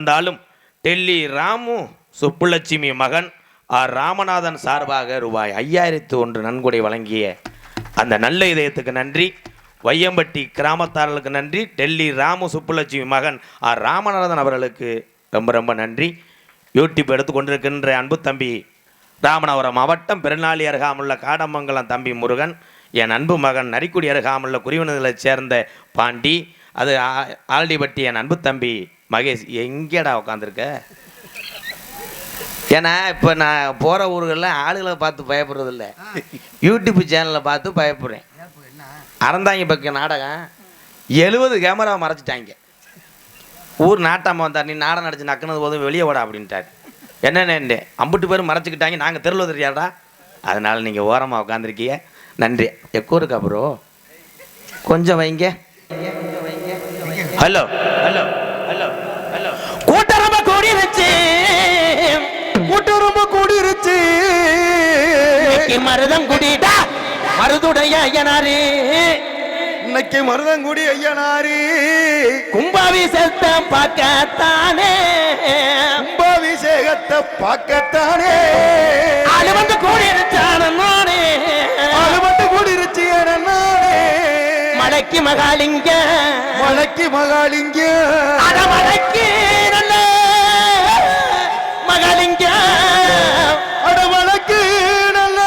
இருந்தாலும் டெல்லி ராமு சுப்புலட்சுமி மகன் ஆர் ராமநாதன் சார்பாக ரூபாய் ஐயாயிரத்து ஒன்று நன்கொடை வழங்கிய அந்த நல்ல இதயத்துக்கு நன்றி. வையம்பட்டி கிராமத்தார்களுக்கு நன்றி. டெல்லி ராமு சுப்புலட்சுமி மகன் ஆர் ராமநாதன் அவர்களுக்கு ரொம்ப ரொம்ப நன்றி. யூடியூப் எடுத்துக்கொண்டிருக்கின்ற அன்பு தம்பி ராமநாதபுரம் மாவட்டம் பெருநாளி அருகாமுள்ள காடமங்கலம் தம்பி முருகன் என் அன்பு மகன் நரிக்குடி அருகாமுள்ள குறிவினர்களைச் சேர்ந்த பாண்டி அது ஆ- ஆல்டிபட்டி என் அன்பு தம்பி மகேஷ் எங்கேடா உட்காந்துருக்க ஏன்னா இப்போ நான் போகிற ஊர்களில் ஆளுகளை பார்த்து பயப்படுறதில்ல. யூடியூப் சேனலை பார்த்து பயப்படுறேன். அறந்தாங்க பக்கம் நாடகம். எழுபது கேமரா மறைச்சிட்டாங்க. ஊர் நாட்டாமல் வந்தார். நீ நாடகம் நடிச்சு நக்குனது போதும் வெளியே ஓடா அப்படின்ட்டார். என்னென்ன அம்புட்டு பேரும் மறைச்சிக்கிட்டாங்க. நாங்கள் தெருவில் தெரியாடா அதனால் நீங்கள் ஓரமாக உட்காந்துருக்கீங்க நன்றி. எக்கோ இருக்கா ப்ரோ கொஞ்சம் வைங்க. ஹலோ. ஹலோ. கூட்டரம்ப கூடி வச்சு கூட்டம் ரொம்ப கூடிருச்சு. மருதம் குடிடா. மருதுடைய ஐயனாரு. இன்னைக்கு மருதங்குடி ஐயனாரி. கும்பாபிஷேகத்தை பார்க்கத்தானே. கும்பாபிஷேகத்தை பார்க்கத்தானே. ஆளு வந்து கூடியிருச்சான நானே. மலைக்கு மகாலிங்க. மலைக்கு மகாலிங்க. அட மலைக்கு நல்ல மகாலிங்க. அட மலைக்கு நல்ல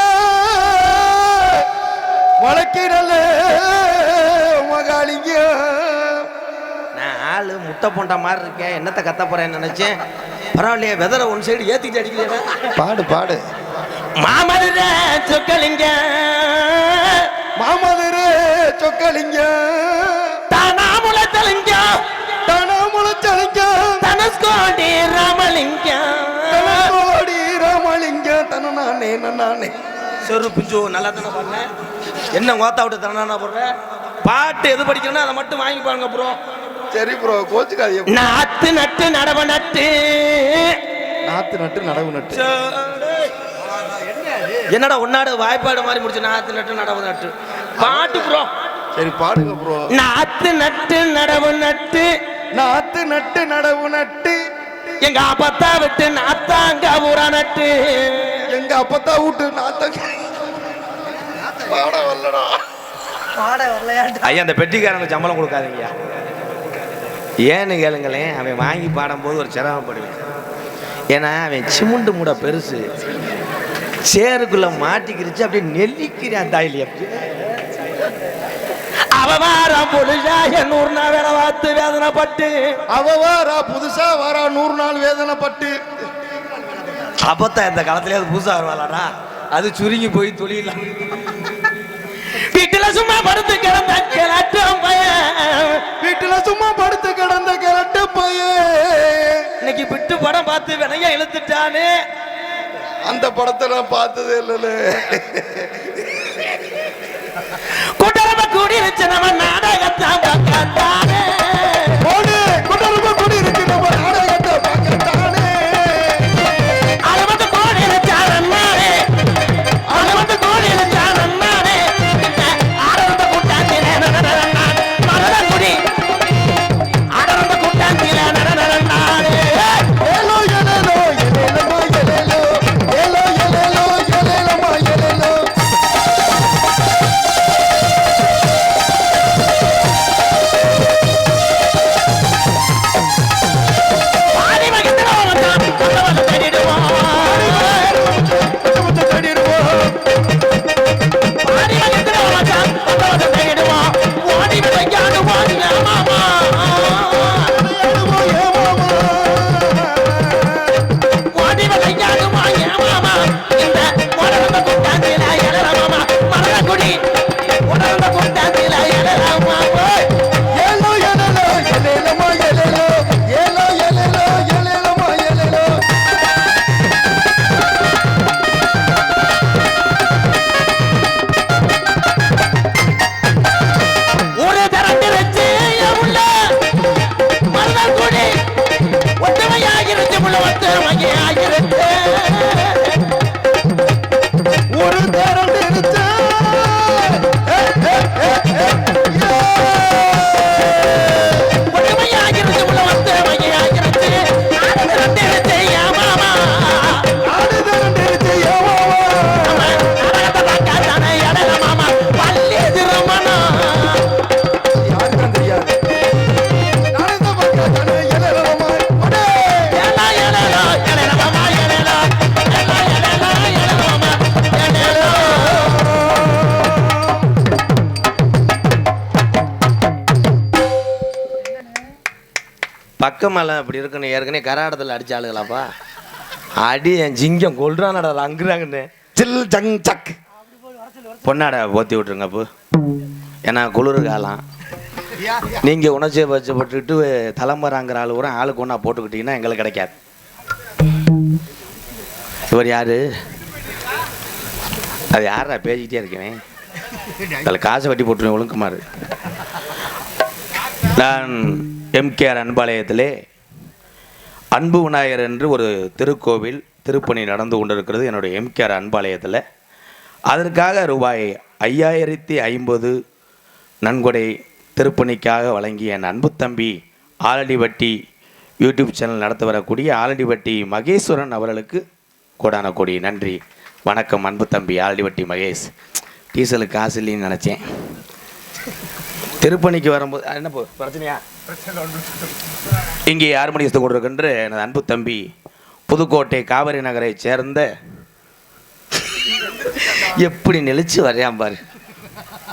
மலைக்கு நல்ல மகாலிங்க. நான் ஆளு முட்டை போண்ட மாதிரி இருக்கேன் என்னத்தை கத்த போறேன்னு நினைச்சேன். பரவாயில்லையே வெதரை ஒன் சைடு ஏத்திட்டு அடிக்கலையா பாடு பாடு. மாமதுர சொக்கலிங்க. சொக்கலிங்க தானாமுல தெலுங்க தனமுளச்சலிங்க தனுஷ்கோடி ராமலிங்கம் தனகோடி ராமலிங்க. தன நானே நானே. சொரு புஞ்சு நல்லா தானே பாடுறேன் என்ன கோத்தா விட்டு தரனா போடுறேன் பாட்டு எது படிக்கணும்னா அதை மட்டும் வாங்கி பாருங்க ப்ரோ சரி ப்ரோ கோச்சுக்காதீங்க நாத்து நட்டு நடவ நட்டு. நாத்து நட்டு நடவு நட்டு. என்னடா உன்னாடு வாய்ப்பாடு மாதிரி முடிச்சு நாத்து நட்டு நடவு நட்டு. பாட்டு ப்ரோ சரி பாடுங்க ப்ரோ நாத்து நட்டு நடவு நட்டு. நாத்து நட்டு நடவு நட்டு. எங்க அப்பத்தா விட்டு நாத்தாங்க ஊரா நட்டு. எங்க அப்பத்தா வீட்டு நாத்த பாட வரலடா. ஐயா அந்த பெட்டிக்காரனுக்கு சம்பளம் கொடுக்காதீங்க ஏன்னு கேளுங்களேன் அவன் வாங்கி பாடும்போது ஒரு சிரமப்படுவேன். ஏன்னா அவன் சிமுண்டு மூட பெருசு. சேருக்குள்ள மாட்டிக்கிருச்சு அப்படியே நெல்லிக்கிறான் தாயிலி அப்படி அவமாரம் பொழுதாய நூறு நாள் வேலை பார்த்து வேதனைப்பட்டு. அவ வாரா புதுசா வாரா நூறு நாள் வேதனைப்பட்டு. அப்பத்தான் இந்த காலத்திலே அது புதுசா வருவாளாடா. அது சுருங்கி போய் தொழிலாம் வீட்டுல சும்மா படுத்து கிடந்த கிளட்டும் பையன் வீட்டுல சும்மா படுத்து கிடந்த கிரட்டு பையன் இன்னைக்கு விட்டு படம் பார்த்து வினைய இழுத்துட்டானே. அந்த படத்தை நான் பார்த்ததே இல்லைல்ல கூட்டரம நம்ம நாடகத்தான் பார்க்கத்தானே மலை இப்படி இருக்குன்னு ஏற்கனவே கராடத்தில் அடிச்ச ஆளுங்களாப்பா அடி என் ஜிங்கம் கொல்றானடா அங்குறாங்கன்னு. சில் ஜங் சக். பொன்னாடை போத்தி விட்ருங்க அப்போ. ஏன்னா குளிர் காலம் நீங்கள் உணர்ச்சியை வச்சப்பட்டுட்டு தலைமுறைங்கிற ஆள் கூட ஆளுக்கு ஒன்றா போட்டுக்கிட்டீங்கன்னா எங்களுக்கு கிடைக்காது. இவர் யாரு? அது யாரா பேசிக்கிட்டே இருக்கேன். அதில் காசை வட்டி போட்டுருவேன் ஒழுங்குமாறு. நான் எம்கேஆர் அன்பாலயத்திலே அன்பு விநாயகர் என்று ஒரு திருக்கோவில் திருப்பணி நடந்து கொண்டிருக்கிறது என்னுடைய எம்கேஆர் அன்பாலயத்தில். அதற்காக ரூபாய் ஐயாயிரத்தி ஐம்பது நன்கொடை திருப்பணிக்காக வழங்கிய என் அன்பு தம்பி ஆலடிவட்டி யூடியூப் சேனல் நடத்த வரக்கூடிய ஆலடிவட்டி மகேஸ்வரன் அவர்களுக்கு கோடான கொடி நன்றி. வணக்கம் அன்பு தம்பி ஆலடிவட்டி மகேஷ். டீசலுக்கு காசு இல்லைன்னு நினச்சேன். திருப்பணிக்கு வரும்போது என்ன பிரச்சனையா? இங்கே ஆர்மணியத்தை கொண்டிருக்கின்ற எனது அன்பு தம்பி புதுக்கோட்டை காவிரி நகரைச் சேர்ந்த எப்படி நெளிச்சு வரையான் பாரு.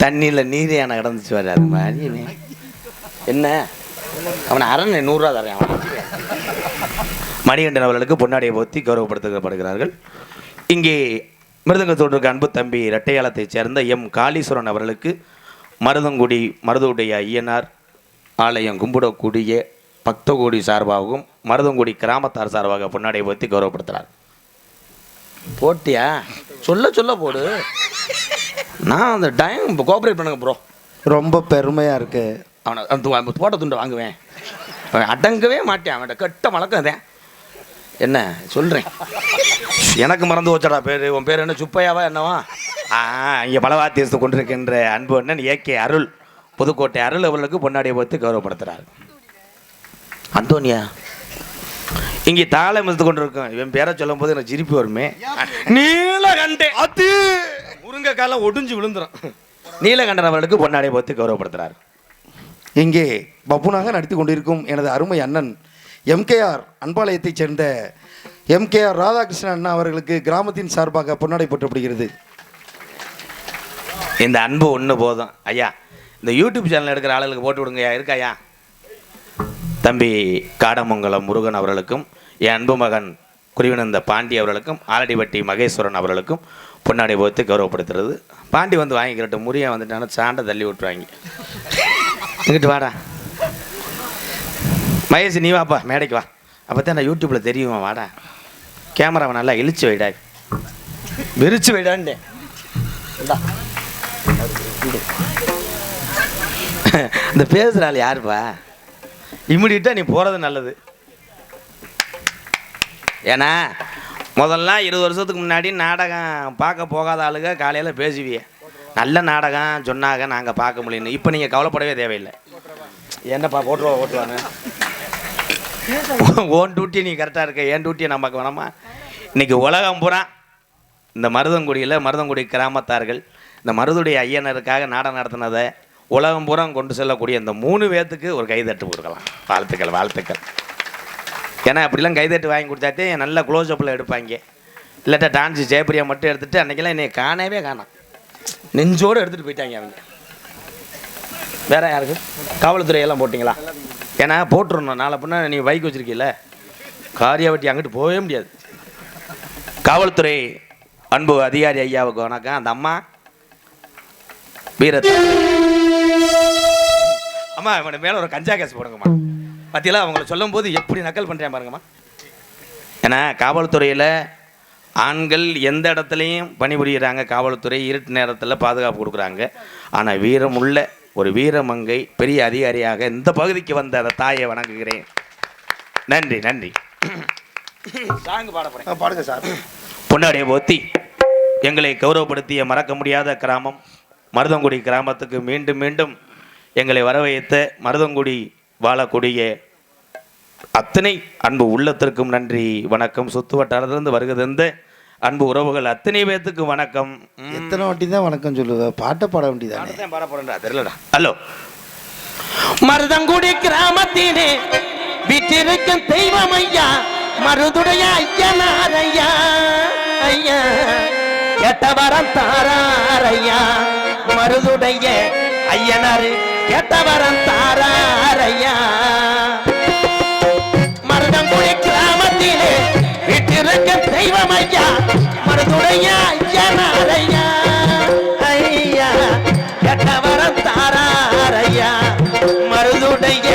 தண்ணியில் நீர் யானை கிடந்துச்சு வர அது மாதிரி என்ன? அவனை அரண் நூறுரூவா தரையான் அவன் மணிகண்டன் அவர்களுக்கு பொன்னாடியை போத்தி கௌரவப்படுத்தப்படுகிறார்கள் இங்கே மிருதங்கத்தோடு அன்பு தம்பி இரட்டையாளத்தைச் சேர்ந்த எம். காளீஸ்வரன் அவர்களுக்கு மருதங்குடி மருதுடைய ஐயனார் ஆலயம் கும்பிடக்கூடிய பக்தகோடி சார்பாகவும் மருதங்குடி கிராமத்தார் சார்பாக பொன்னாடியை போத்தி கௌரவப்படுத்துகிறார் போட்டியா? சொல்ல சொல்ல போடு. நான் அந்த டைம் கோஆப்ரேட் பண்ணுங்க ப்ரோ ரொம்ப பெருமையா இருக்கு. அவனை அந்த போட்ட துண்டை வாங்குவேன். அடங்கவே மாட்டேன் அவன்கிட்ட கெட்ட வழக்கம் அதேன் என்ன சொல்கிறேன் எனக்கு மறந்து வச்சடா பேர். உன் பேர் என்ன சுப்பையாவா என்னவா? ஆ இங்கே பலவாத்தியத்தை கொண்டிருக்கின்ற அன்பு அண்ணன் ஏகே அருள். புதுக்கோட்டை அருள் அவர்களுக்கு பொன்னாடியை பார்த்து கௌரவப்படுத்துகிறார் அந்தோனியா? இங்கே தாளம் இழுத்து கொண்டிருக்கோம். இவன் பேரை சொல்லும் போது எனக்கு சிரிப்பு வருமே. நீலகண்டே அது முருங்கைக்கால ஒடிஞ்சு விழுந்துரும். நீலகண்டன் அவர்களுக்கு பொன்னாடியை பார்த்து கௌரவப்படுத்துகிறார் இங்கே பப்புனாக நடித்து கொண்டிருக்கும் எனது அருமை அண்ணன் எம்கேஆர் அன்பாளையத்தைச் சேர்ந்த எம்கேஆர் ராதாகிருஷ்ணன் அண்ணா அவர்களுக்கு கிராமத்தின் சார்பாக பொன்னாடை போற்றப்படுகிறது. இந்த அன்பு ஒன்று போதும். ஐயா இந்த யூடியூப் சேனல் எடுக்கிற ஆளுகளுக்கு போட்டு விடுங்கய்யா இருக்காயா தம்பி காடமங்கலம் முருகன் அவர்களுக்கும் என் அன்பு மகன் குருவினந்த பாண்டி அவர்களுக்கும் ஆலடிவட்டி மகேஸ்வரன் அவர்களுக்கும் பொன்னாடி போத்து கௌரவப்படுத்துறது. பாண்டி வந்து வாங்கிக்கிறட்டும். முறியன் வந்துட்டானா சாண்டை தள்ளி விட்டுருவாங்க. இங்கிட்டு வாடா. மகேஷ் நீ வாப்பா. மேடைக்கு வா. அப்போ தான் நான் யூடியூப்பில் தெரியுமா வாடா. கேமராவை நல்லா இழிச்சு வைடா. விரிச்சு வைடான்டே இந்தா. இந்த. பேசுகிற ஆள் யாருப்பா? இம்மிடியட்டாக நீ போகிறது நல்லது. ஏன்னா முதல்லாம் இருபது வருஷத்துக்கு முன்னாடி நாடகம் பார்க்க போகாத ஆளுங்க காலையில் பேசுவியே. நல்ல நாடகம் சொன்னாங்க நாங்கள் பார்க்க முடியல இப்போ நீங்கள் கவலைப்படவே தேவையில்லை. என்னப்பா போட்டுருவா ஓட்டுவாங்க ஓன் டியூட்டி நீ கரெக்டாக இருக்க. என் டியூட்டியை நான் பார்க்க வேணாமா? இன்றைக்கி உலகம் பூரா இந்த மருதங்குடியில் மருதங்குடி கிராமத்தார்கள் இந்த மருதுடைய ஐயனருக்காக நாடகம் நடத்தினதை உலகம் பூரா கொண்டு செல்லக்கூடிய இந்த மூணு பேர்த்துக்கு ஒரு கைதட்டு கொடுக்கலாம். வாழ்த்துக்கள் வாழ்த்துக்கள். ஏன்னா அப்படிலாம் கைதட்டு வாங்கி கொடுத்தாத்தே நல்ல க்ளோஸ்அப்பில் எடுப்பாங்க. இல்லாட்டா டான்ஸ் ஜெயப்பிரியா மட்டும் எடுத்துகிட்டு அன்றைக்கெல்லாம் என்னை காணவே காணாம். நெஞ்சோடு எடுத்துகிட்டு போயிட்டாங்க அவங்க. வேறு யாருக்கு? காவல்துறையெல்லாம் போட்டிங்களா? ஏன்னா போட்டுருணும் நாளை பின்ன நீ பைக் வச்சிருக்கீல்ல? காரியாவட்டி அங்கிட்டு போகவே முடியாது. காவல்துறை அன்பு அதிகாரி ஐயாவுக்கு வணக்கம். அந்த அம்மா வீரத் அம்மா இவனை மேலே ஒரு கஞ்சா கேஸ் போடுங்கம்மா. பார்த்தீங்களா அவங்கள சொல்லும்போது எப்படி நக்கல் பண்ணுறேன் பாருங்கம்மா. ஏன்னா காவல்துறையில் ஆண்கள் எந்த இடத்துலையும் பணிபுரிகிறாங்க காவல்துறை இருட்டு நேரத்தில் பாதுகாப்பு கொடுக்குறாங்க. ஆனால் வீரம் உள்ள ஒரு வீரமங்கை பெரிய அதிகாரியாக இந்த பகுதிக்கு வந்த அந்த தாயை வணங்குகிறேன். நன்றி நன்றி. சாங்கு பாட போறேன். ஆ, பாடுங்க சார். பொன்னாடியை போத்தி எங்களை கௌரவப்படுத்திய மறக்க முடியாத கிராமம் மருதங்குடி கிராமத்துக்கு மீண்டும் மீண்டும் எங்களை வரவைத்த மருதங்குடி வாழக்கூடிய அத்தனை அன்பு உள்ளத்திற்கும் நன்றி வணக்கம். சுத்து வட்டாரத்திலிருந்து வருகிறந்த அன்பு உறவுகள் அத்தனை பேர்த்துக்கும் வணக்கம். எத்தனை வாட்டி தான் வணக்கம் சொல்லுவ? பாட்டை பாட வேண்டியதானே? பாட போறேன்டா, தெரியலடா. ஹலோ. மருதங்குடி கிராமத்திலே வீட்டிருக்கும் தெய்வம் ஐயா மருதுடைய ஐயனார் ஐயா ஐயா. கேட்டவரம் தாரார் ஐயா மருதுடைய ஐயனார் கேட்டவரம் தாரார் தெய்வம் ஐயா மருதுடைய ஐயனாரையா ஐயா கெட்டவரம் தாராரையா மருதுடைய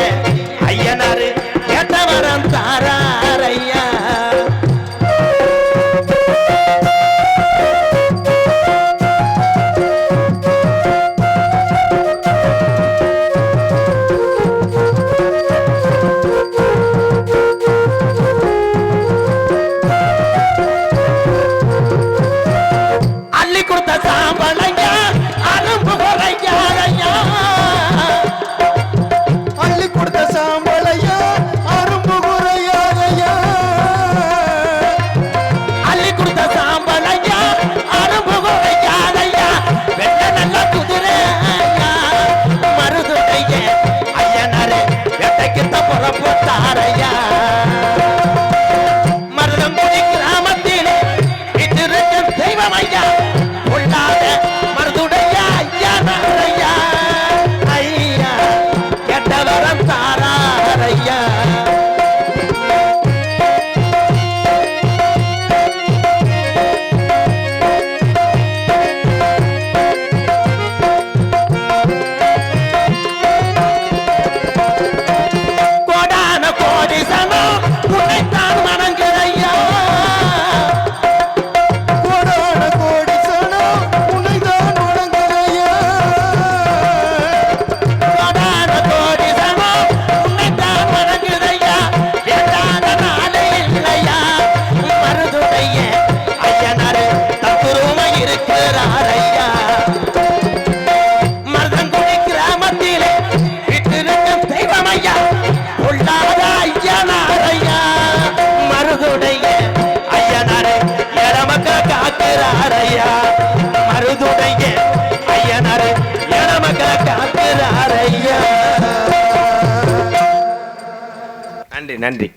நன்றி.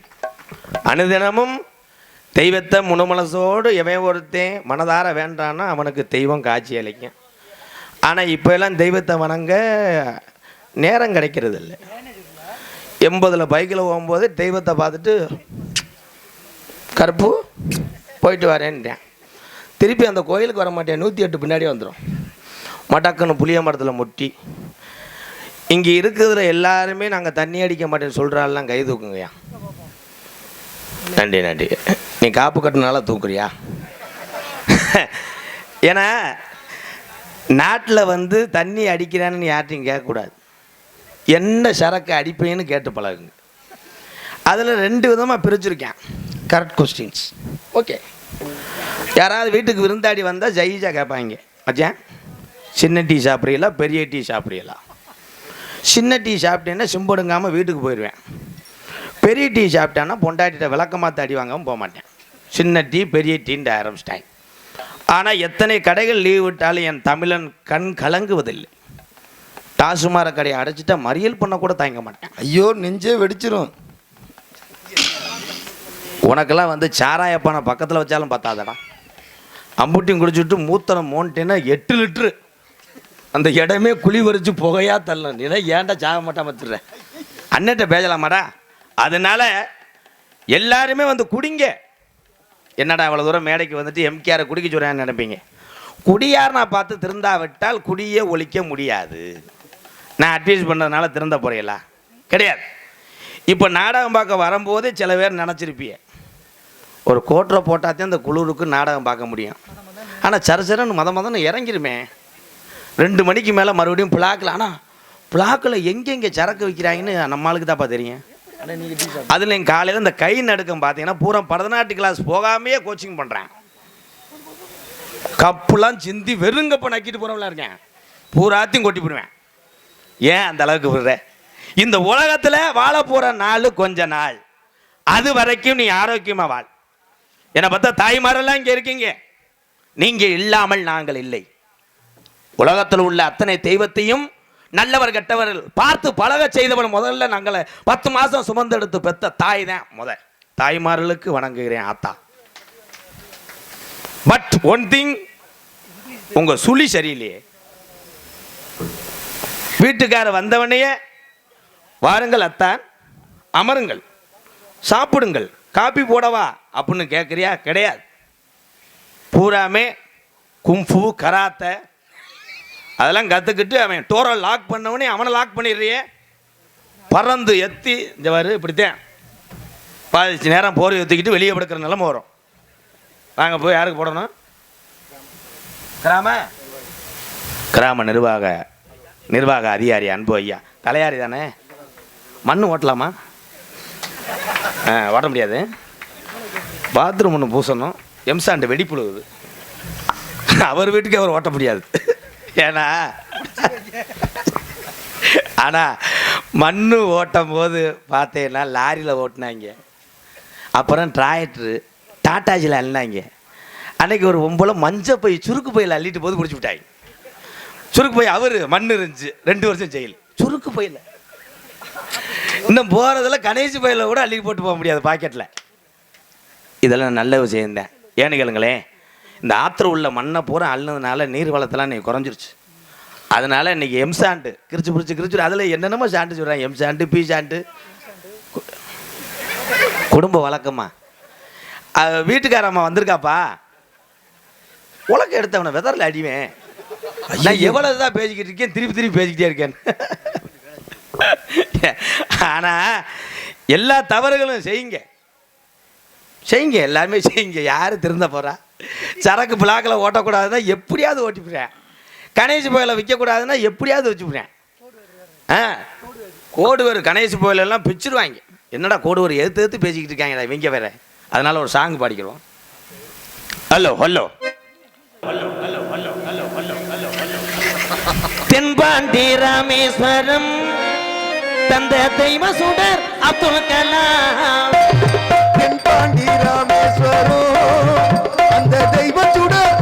அனுதினமும் தெய்வத்தை முணுமனசோடு எவன் ஒருத்தன் மனதார வேண்டான்னா அவனுக்கு தெய்வம் காட்சி அளிக்கும். ஆனால் இப்போ எல்லாம் தெய்வத்தை வணங்க நேரம் கிடைக்கிறது இல்லை எண்பதில் பைக்கில் போகும்போது தெய்வத்தை பார்த்துட்டு கருப்பு போயிட்டு வரேன்ட்டேன். திருப்பி அந்த கோயிலுக்கு வர மாட்டேன். நூற்றி எட்டு பின்னாடி வந்துடும் மடக்குன்னு புளிய மரத்தில் முட்டி. இங்கே இருக்கிறதுல எல்லாருமே நாங்கள் தண்ணி அடிக்க மாட்டேன்னு சொல்கிறாள்லாம் கை தூக்குங்கய்யா. நன்றி நன்றி. நீ காப்பு கட்டினால தூக்குறியா? ஏன்னா நாட்டில் வந்து தண்ணி அடிக்கிறான்னு யார்ட்டையும் கேட்கக்கூடாது. என்ன சரக்கு அடிப்பேன்னு கேட்டு பழகுங்க. அதில் ரெண்டு விதமாக பிரிச்சிருக்கேன். கரெக்ட் கொஸ்டின்ஸ் ஓகே யாராவது வீட்டுக்கு விருந்தாடி வந்தால் ஜெயிஜா கேட்பாங்க. மச்சான் சின்ன டீ சாப்பிட்றீங்களா பெரிய டீ சாப்பிட்றீங்களா? சின்ன டீ சாப்பிட்டேன்னா சிம்படுங்காமல் வீட்டுக்கு போயிடுவேன் பெரிய டீ சாப்பிட்டேன்னா பொண்டாட்டிட்ட விளக்கமாக தடி வாங்காமல் போக மாட்டேன். சின்ன டீ பெரிய டீன்ட்டு ஆரம்பிச்சிட்டேன் ஆனால் எத்தனை கடைகள் லீவ் விட்டாலும் என் தமிழன் கண் கலங்குவதில்லை. டாசுமார கடையை அடைச்சிட்டா மறியல் பண்ண கூட தயங்க மாட்டேன். ஐயோ நெஞ்சே வெடிச்சிரும். உனக்கெல்லாம் வந்து சாராயப்பானை பக்கத்தில் வச்சாலும் பத்தாதடா. அம்புட்டியும் குடிச்சுட்டு மூத்தனம் மோன்ட்டேன்னா எட்டு லிட்ரு. அந்த இடமே குழி வரிச்சு புகையா தள்ளணும் நீ ஏன்டா சாக மாட்டாம வச்சுடுற அண்ணன்ட்ட பேசலாமாடா? அதனால எல்லாருமே வந்து குடிங்க. என்னடா அவ்வளோ தூரம் மேடைக்கு வந்துட்டு எம்கேஆரை குடிக்க சொல்கிறேன்னு நினைப்பீங்க. குடியார் நான் பார்த்து திருந்தாவிட்டால் குடியே ஒழிக்க முடியாது. நான் அட்வைஸ் பண்ணதுனால திருந்த போறீங்களா? கிடையாது. இப்போ நாடகம் பார்க்க வரும்போதே சில பேர் நினச்சிருப்பிய ஒரு கோட்டரை போட்டாத்தே அந்த குளிருக்கு நாடகம் பார்க்க முடியும். ஆனால் சரசரன்னு மத மதன்னு இறங்கிருமே. ரெண்டு மணிக்கு மேலே மறுபடியும் பிளாக்கில் ஆனால் பிளாக்கில் எங்கெங்கே சரக்கு வைக்கிறாங்கன்னு நம்மளுக்கு தான்ப்பா தெரியும். அதில் என் காலையில் இந்த கை நடுக்கம் பார்த்தீங்கன்னா பூரா பரதநாட்டிய கிளாஸ் போகாமையே கோச்சிங் பண்ணுறேன் கப்புலாம் சிந்தி வெறுங்கப்ப நக்கிட்டு போகிறவங்களா இருக்கேன். பூராத்தையும் கொட்டி போடுவேன். ஏன் அந்த அளவுக்கு விடுற? இந்த உலகத்தில் வாழ போகிற நாள் கொஞ்ச நாள். அது வரைக்கும் நீ ஆரோக்கியமாக வாழ். என்னை பார்த்தா தாய்மாரெல்லாம் இங்கே இருக்கீங்க. நீங்கள் இல்லாமல் நாங்கள் இல்லை. உலகத்தில் உள்ள அத்தனை தெய்வத்தையும் நல்லவர் கெட்டவர்கள் பார்த்து பழக செய்தவன் முதல்ல நாங்களை பத்து மாதம் சுமந்தெடுத்து பெத்த தாய் தான் முத. தாய்மார்களுக்கு வணங்குகிறேன் ஆத்தா. பட் ஒன் திங் உங்க சுழி சரியில்லையே. வீட்டுக்கார வந்தவனையே வாருங்கள் அத்தான் அமருங்கள் சாப்பிடுங்கள் காப்பி போடவா? அப்படின்னு கேட்குறியா கிடையாது. பூராமே கும்ஃபு கராத்தை அதெல்லாம் கற்றுக்கிட்டு அவன் டோரை லாக் பண்ணவனே அவனை லாக் பண்ணிடுறியே. பறந்து எத்தி இந்த வாரு இப்படித்தான். பாதிச்சு நேரம் போர் ஏற்றிக்கிட்டு வெளியே படுக்கிற நிலம வரும். நாங்கள் போய் யாருக்கு போடணும்? கிராம? கிராம நிர்வாக நிர்வாக அதிகாரி அன்பு ஐயா. தலையாரி தானே? மண் ஓட்டலாமா? ஆ ஓட்ட முடியாது. பாத்ரூம் ஒன்று பூசணும். எம்சாண்டு வெடிப்புழுகுது. அவர் வீட்டுக்கு அவர் ஓட்ட முடியாது. ஏன்னா ஆனால் மண் ஓட்டும் போது பார்த்தீங்கன்னா லாரியில் ஓட்டினாங்க. அப்புறம் டிராக்டரு டாட்டாஜியில் அள்ளினாங்க. அன்னைக்கு ஒரு ஒம்பளை மஞ்சள் பை சுருக்கு பையில் அள்ளிட்டு போது பிடிச்சி விட்டாங்க. சுருக்கு பை அவர் மண் இருந்துச்சு. ரெண்டு வருஷம் ஜெயில் சுருக்கு பையில். இன்னும் போகிறதில் கணேசி பயில கூட அள்ளி போட்டு போக முடியாது பாக்கெட்டில் இதெல்லாம் நல்ல விஷயம்தான் ஏன்னு கேளுங்களேன். இந்த ஆற்றுல உள்ள மண்ணை பூரா அள்ளினதுனால நீர் வளத்தெல்லாம் இன்னைக்கு குறைஞ்சிருச்சு. அதனால இன்னைக்கு எம் சாண்டு கிரிச்சு பிடிச்சி கிரிச்சு அதில் என்னென்னமோ சாண்டு சொல்கிறாங்க எம் சாண்டு பி சாண்டு குடும்ப வழக்கமா? வீட்டுக்காரம்மா வந்திருக்காப்பா. உலக எடுத்தவனை வெதரில் அடிவேன். நான் எவ்வளவு தான் பேசிக்கிட்டு இருக்கேன் திருப்பி திருப்பி பேசிக்கிட்டே இருக்கேன். ஆனால் எல்லா தவறுகளும் செய்யுங்க. செய்யுங்க எல்லாருமே செய்யுங்க. யார் திருந்த போகிறா சரக்கு பிளாக்கில் ஓட்டக்கூடாதுன்னா எப்படியாவது ஓட்டிப்புறேன் கணேஷ் புயலை விற்கக்கூடாதுன்னா எப்படியாவது வச்சுப்புறேன் ஆ கோடு வேறு கணேஷ் புயலெல்லாம் பிச்சிருவாங்க என்னடா கோடு ஒரு எதிர்த்து எதிர்த்து பேசிக்கிட்டு இருக்காங்க இவங்க வேற. அதனால ஒரு சாங் பாடிக்கிறோம் ஹலோ ஹலோ தென்பாண்டி ராமேஸ்வரம் தந்த தெய்வ சுடர் அப்துல் கலாம். தென்பாண்டி ராமேஸ்வரம். அந்த தெய்வ சுடர்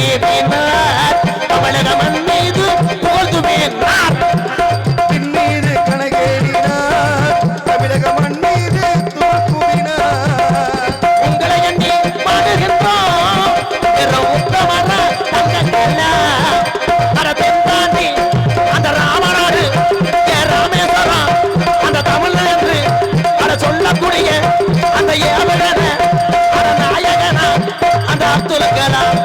கனகேறினார் தமிழக மண் மீது புகழ்ந்துவேனார் பின்னீது கணகேறினார் தமிழக மண் மீது தூக்குவினார் உங்களை எண்ணி பாடுகின்றோம் வெறும் உத்தமர தங்கங்களா அட தென்பாண்டி அந்த ராமநாடு ஏ ராமேஸ்வரம் அந்த அட சொல்லக்கூடிய அந்த ஏவகன அட நாயகனா அந்த அப்துல் கலாம்.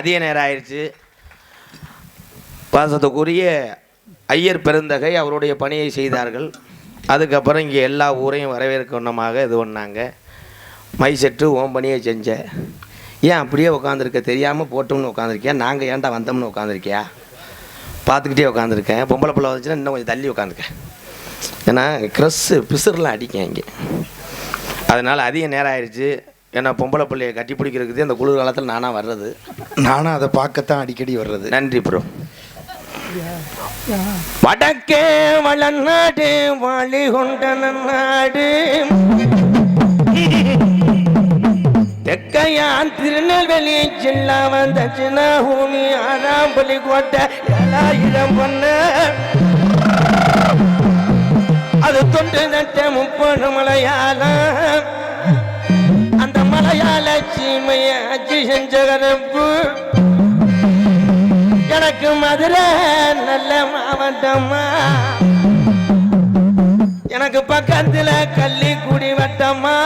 அதிக நேரம் ஆயிடுச்சு பாசத்துக்குரிய ஐயர் பெருந்தகை அவருடைய பணியை செய்தார்கள். அதுக்கப்புறம் இங்கே எல்லா ஊரையும் வரவேற்கணுமாக இது பண்ணாங்க. மை செட்டு ஓம் பணியை செஞ்ச. ஏன் அப்படியே உட்காந்துருக்க தெரியாமல் போட்டோம்னு உட்காந்துருக்கியா நாங்கள் ஏன்டா வந்தோம்னு உட்காந்துருக்கியா பார்த்துக்கிட்டே உட்காந்துருக்கேன் பொம்பளை பிள்ளை வந்துச்சுன்னா இன்னும் கொஞ்சம் தள்ளி உட்காந்துருக்கேன் ஏன்னா க்ரெஸ்ஸு பிசுர்லாம் அடிக்கேன் இங்கே. அதனால் அதிக நேரம் ஆயிடுச்சு ஏன்னா பொம்பளை பிள்ளையை கட்டி பிடிக்கிறதுக்கு அந்த குளிர் காலத்தில் நானாக வர்றது. நானும் அதை பார்க்கத்தான் அடிக்கடி வர்றது. நன்றி ப்ரோ. வடக்கே வளநாடு வாழி கொண்ட நாடு தெக்கையான் திருநெல்வேலி ஜில்லா வந்த சின்ன பூமி ஆறாம்பலி கோட்டை ஏழாயிரம் பண்ண. அது தொண்டு நட்ட முப்பது மலையாளம். அந்த அச்சு செஞ்ச கருப்பு எனக்கு மதுரை நல்ல மாவட்டம்மா. எனக்கு பக்கத்துல கள்ளிக்குடி வட்டம்மா.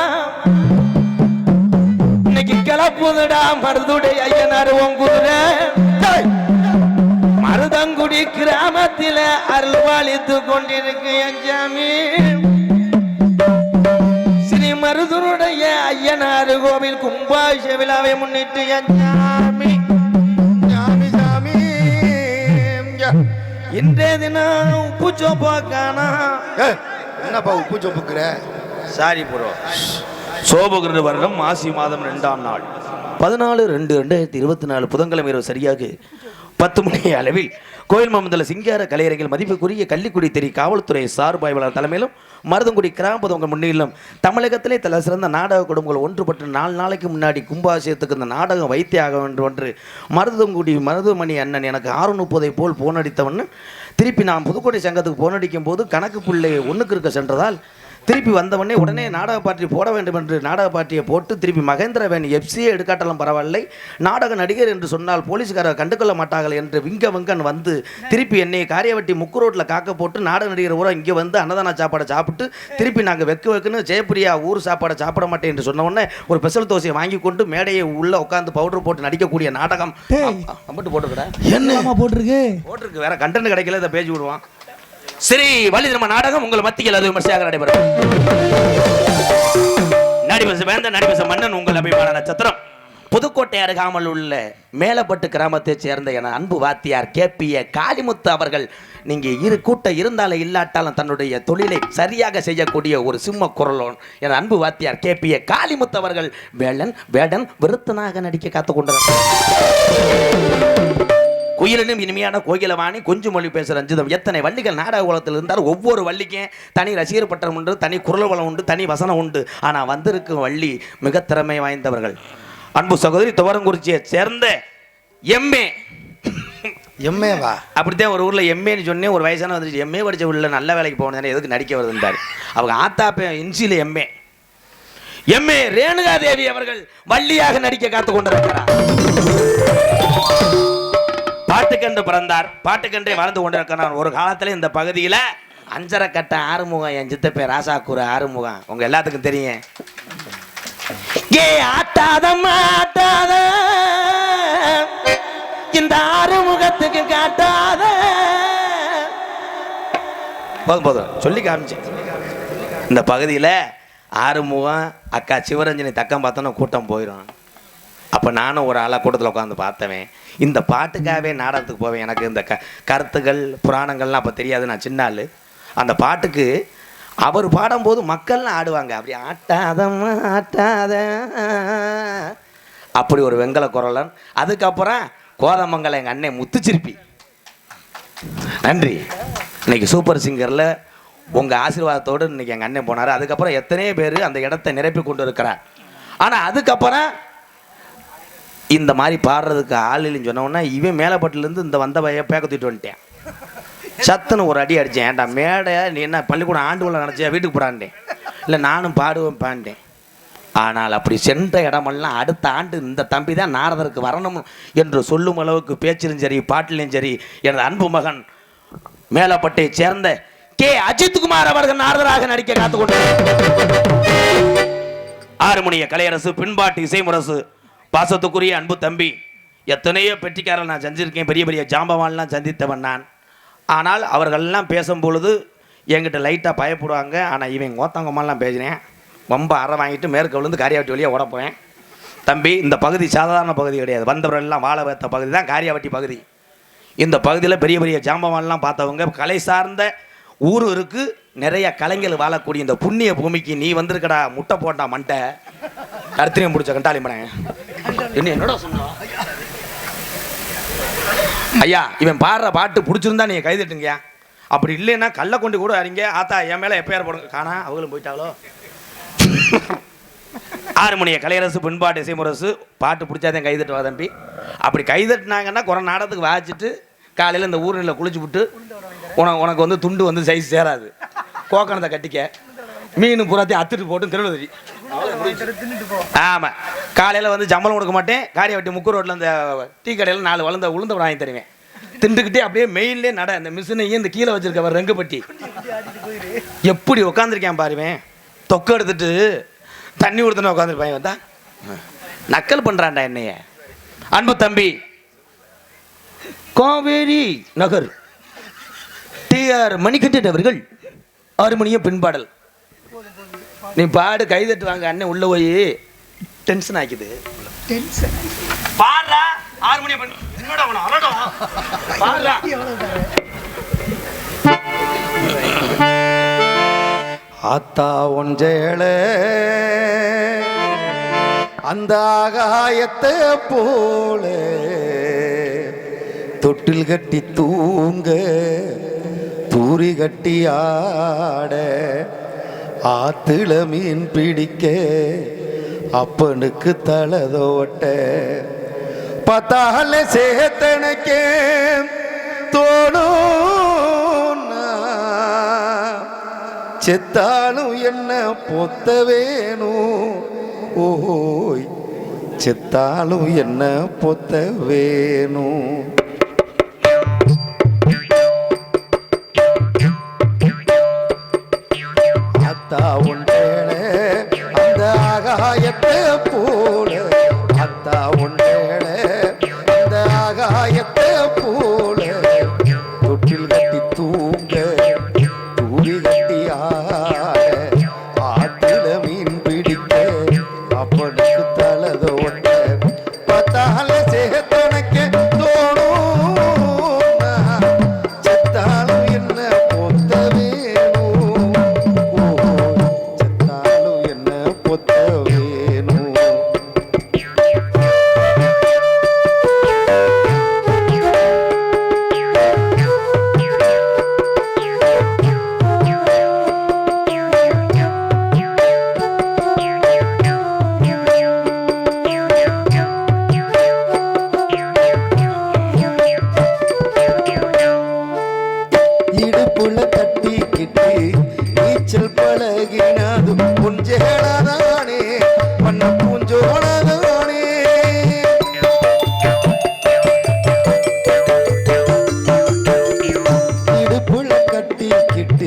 இன்னைக்கு கிளப்புதுடா மருதுடைய ஐயனார் உங்குதிரை மருதங்குடி கிராமத்தில அருள்வாளித்து கொண்டிருக்கு என் மருதனுடைய ஐயனார் கோவில் கும்பாபிஷ விழாவை முன்னிட்டு என் சாமி சாமி இன்றைய தினம் பூச்சோ போக்கானா ஏய், என்னப்பா உப்பு சொப்புக்குற? சாரி ப்ரோ சோபகிருத வருடம் மாசி மாதம் ரெண்டாம் நாள். பதினாலு ரெண்டு ரெண்டாயிரத்தி இருபத்தி நாலு புதன்கிழமை இரவு சரியாக பத்து மணி அளவில் கோயில் மாமந்தல சிங்கார கலையரங்கில் மதிப்புக்குரிய கள்ளிக்குடி தெரி காவல்துறை சார்பாய்வாளர் தலைமையிலும் மருதங்குடி கிராமப்பது உங்கள் முன்னிலும். தமிழகத்திலே தலை சிறந்த நாடக குடும்பங்கள் ஒன்றுபட்டு நாலு நாளைக்கு முன்னாடி கும்பாசியத்துக்கு இந்த நாடகம் வைத்தியாக வேண்டும் என்று மருதங்குடி மருதுமணி அண்ணன் எனக்கு ஆறு முப்பதை போல் போனடித்தவன். திருப்பி நான் புதுக்கோட்டை சங்கத்துக்கு போனடிக்கும் போது கணக்கு பிள்ளை ஒன்றுக்கு இருக்க சென்றதால் திருப்பி வந்தவொடனே உடனே நாடக பாட்டி போட வேண்டும் என்று நாடக பாட்டியை போட்டு திருப்பி மகேந்திரவேன் எஃப்சியே எடுக்காட்டாலும் பரவாயில்லை. நாடக நடிகர் என்று சொன்னால் போலீஸ்காரர் கண்டுகொள்ள மாட்டார்கள் என்று விங்க வங்கன் வந்து திருப்பி என்னை காரியவட்டி முக்கு ரோட்டில் காக்க போட்டு நாடக நடிகர் ஊரா இங்கே வந்து அன்னதான சாப்பாடை சாப்பிட்டு திருப்பி நாங்கள் வெக்கு வெக்குன்னு ஜெயப்பிரியா ஊர் சாப்பாடை சாப்பிட மாட்டேன் என்று சொன்ன உடனே ஒரு ஸ்பெஷல் தோசையை வாங்கி கொண்டு மேடையை உள்ள உட்காந்து பவுடர் போட்டு நடிக்கக்கூடிய நாடகம். அம்பட்டு போட்டுக்கிறேன் என்னமா போட்டிருக்கு? போட்டிருக்கு. வேற கண்டென்ட் கிடைக்கல இதை பேசி விடுவான். சரி வழி நாடகம் உங்கள் மத்தியில் அது விமர்சையாக நடைபெறும். நடிபச வேந்த நடிபச மன்னன் உங்கள் அபிமான நட்சத்திரம். புதுக்கோட்டை அருகாமல் உள்ள மேலப்பட்டு கிராமத்தைச் சேர்ந்த என அன்பு வாத்தியார் கேபிய காளிமுத்து அவர்கள் நீங்க இரு கூட்டம் இருந்தாலும் இல்லாட்டாலும் தன்னுடைய தொழிலை சரியாக செய்யக்கூடிய ஒரு சிம்ம குரலோன் என அன்பு வாத்தியார் கேபிய காளிமுத்து அவர்கள் வேளன் வேடன் விருத்தனாக நடிக்க காத்து கொண்டிருக்கிறார். குயிலினும் இனிமையான கோகிலவாணி கொஞ்சு மொழி பேசுகிற ரஞ்சிதம் எத்தனை வள்ளிகள் நாடக குலத்தில் இருந்தால் ஒவ்வொரு வள்ளிக்கும் தனி ரசிகர் பட்டம் உண்டு தனி குரல் வளம் உண்டு தனி வசனம் உண்டு. ஆனால் வந்திருக்கும் வள்ளி மிக திறமை வாய்ந்தவர்கள். அன்பு சகோதரி துவரங்குறிச்சியை சேர்ந்த எம்ஏ எம்ஏவா அப்படித்தான் ஒரு ஊரில் எம்ஏன்னு சொன்னேன். ஒரு வயசான வந்துச்சு எம்ஏ படித்த உள்ள நல்ல வேலைக்கு போனேன் எதுக்கு நடிக்க வருதுன்றார். அவங்க ஆத்தாப்ப இன்சியில் எம்ஏ எம்ஏ ரேணுகா தேவி அவர்கள் வள்ளியாக நடிக்க காத்து கொண்டிருக்கிறார். பாட்டுக்கன்று பிறந்தார். பாட்டுக்கன்றே வாழ்ந்து கொண்டிருக்கிறார். ஒரு காலத்தில் இந்த பகுதியில் அஞ்சரை கட்ட ஆறுமுகம் என் சித்தப்பே ராசாக்கூர் ஆறுமுகம். உங்க எல்லாத்துக்கும் தெரியும். ஏ ஆட்டாத. இந்த ஆறுமுகத்துக்கு காட்டாத. போதும் போதும். சொல்லி காமிச்சேன் இந்த பகுதியில் ஆறுமுகம் அக்கா சிவரஞ்சனி தக்கம் பார்த்தோன்னா கூட்டம் போயிடும் அப்போ நானும் ஒரு ஆளாக கூட்டத்தில் உட்காந்து பார்த்தவன். இந்த பாட்டுக்காகவே நாடகத்துக்கு போவேன். எனக்கு இந்த க கருத்துகள் புராணங்கள்லாம் அப்போ தெரியாது. நான் சின்ன ஆள். அந்த பாட்டுக்கு அவர் பாடும்போது மக்கள்லாம் ஆடுவாங்க. அப்படி ஆட்டாதம் ஆட்டாத. அப்படி ஒரு வெங்கல குரலன். அதுக்கப்புறம் கோதமங்கலம் எங்கள் அண்ணன் முத்துச்சிருப்பி. நன்றி. இன்னைக்கு சூப்பர் சிங்கரில் உங்கள் ஆசீர்வாதத்தோடு இன்னைக்கு எங்கள் அண்ணன் போனார். அதுக்கப்புறம் எத்தனையோ பேர் அந்த இடத்தை நிரப்பி கொண்டு இருக்கிறார். ஆனால் அதுக்கப்புறம் இந்த மாதிரி பாடுறதுக்கு ஆள் இல்லைன்னு சொன்னோன்னா இவன் மேலப்பட்டிலேருந்து இந்த வந்த பைய பேக்க தூக்கிட்டு வந்துட்டேன். சத்துன்னு ஒரு அடி அடித்தேன் ஏன்டா மேடை நீ என்ன பள்ளிக்கூடம் ஆண்டு உள்ள நினச்சியா வீட்டுக்கு போடாண்டேன் இல்லை நானும் பாடுவேன் பாண்டேன் ஆனால் அப்படி சென்ற இடமெல்லாம் அடுத்த ஆண்டு இந்த தம்பி தான் நாரதருக்கு வரணும் என்று சொல்லும் அளவுக்கு பேச்சிலும் சரி பாட்டிலும் சரி எனது அன்பு மகன் மேலப்பட்டை சேர்ந்த கே. அஜித்குமார் அவர்கள் நாரதராக நடிக்க காத்துக்கொண்டு ஆறுமணிய கலையரசு பின்பாட்டு இசைமுரசு பாசத்துக்குரிய அன்பு தம்பி எத்தனையோ பெட்டிக்காரன் நான் செஞ்சிருக்கேன் பெரிய பெரிய ஜாம்பவான்லாம் சந்தித்தவன் நான். ஆனால் அவர்கள்லாம் பேசும்பொழுது என்கிட்ட லைட்டாக பயப்படுவாங்க. ஆனால் இவன் கோத்தங்கம்மாலாம் பேசினேன். ரொம்ப அறை வாங்கிட்டு மேற்கு விழுந்து காரியாவட்டி வழியாக உடப்பேன் தம்பி இந்த பகுதி சாதாரண பகுதி கிடையாது. வந்தவர்கள்லாம் வாழ வைத்த பகுதி தான் காரியாவட்டி பகுதி. இந்த பகுதியில் பெரிய பெரிய ஜாம்பவான்லாம் பார்த்தவங்க கலை சார்ந்த ஊர் இருக்குது நிறைய கலைஞர்கள் வாழக்கூடிய இந்த புண்ணிய பூமிக்கு நீ வந்திருக்கடா முட்டை போட்டா மண்டை. கருத்திரியம் பிடிச்ச கண்டாளி என்ன என்னடா சொன்னா? ஐயா இவன் பாடுற பாட்டு பிடிச்சிருந்தா நீங்க கைதட்டுங்க அப்படி இல்லைன்னா கல்லை கொண்டு கூட அறிங்க ஆத்தா என் மேல எப்பயார் போடுங்க காணா அவங்களும் போயிட்டாங்களோ ஆறு மணிய கலையரசு பின்பாட்டு இசைமுரசு பாட்டு பிடிச்சாதான் கைதட்டுவா தம்பி. அப்படி கைதட்டினாங்கன்னா குறை நாடத்துக்கு வாச்சிட்டு காலையில் இந்த ஊரில் குளிச்சு விட்டு உனக்கு உனக்கு வந்து துண்டு வந்து சைஸ் சேராது. கோக்கணத்தை கட்டிக்க மீன் புறாத்தையும் அத்துட்டு போட்டு திருவள்ளி ஆமாம் காலையில் வந்து சம்பளம் கொடுக்க மாட்டேன். காரியை வெட்டி முக்கு ரோட்டில் அந்த டீ கடையில் நாலு வளர்ந்த உளுந்த வாங்கி தருவேன். திண்டுக்கிட்டே அப்படியே மெயிலே நட இந்த மிஷினையும் இந்த கீழே வச்சிருக்க ரெங்குப்பட்டி எப்படி உட்காந்துருக்கேன் பாருவேன் தொக்க எடுத்துட்டு தண்ணி கொடுத்தன உட்காந்துருப்பாங்க வந்தா நக்கல் பண்ணுறான்டா என்னைய. அன்பு தம்பி. காவேரி நகர். டிஆர் மணிகண்டன் அவர்கள் ஆறு மணியும் பின்பாடல். நீ பாடு கைதட்டு வாங்க அண்ணன் உள்ள போய். டென்ஷன் ஆக்கிது. பாடுறா ஆறு மணி அலடா பாடுறா. ஆத்தா ஒன்றேள அந்த ஆகாயத்தை போல. தொட்டில் கட்டி தூங்க பூரி கட்டி ஆட ஆத்துல மீன் பிடிக்க அப்பனுக்கு தலதோட்ட பார்த்தாலே சேத்தனைக்கே தோணும் செத்தாலும் என்ன பொத்த வேணும்? ஓய் செத்தாலும் என்ன பொத்த வேணும்?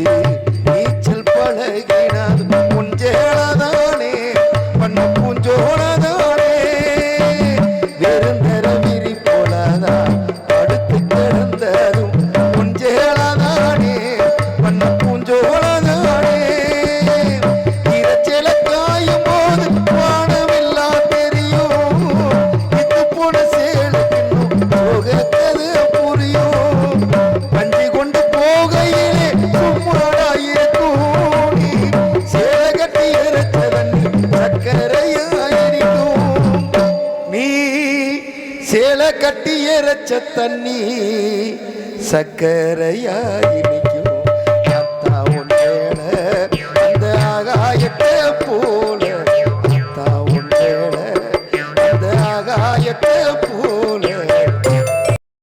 baby.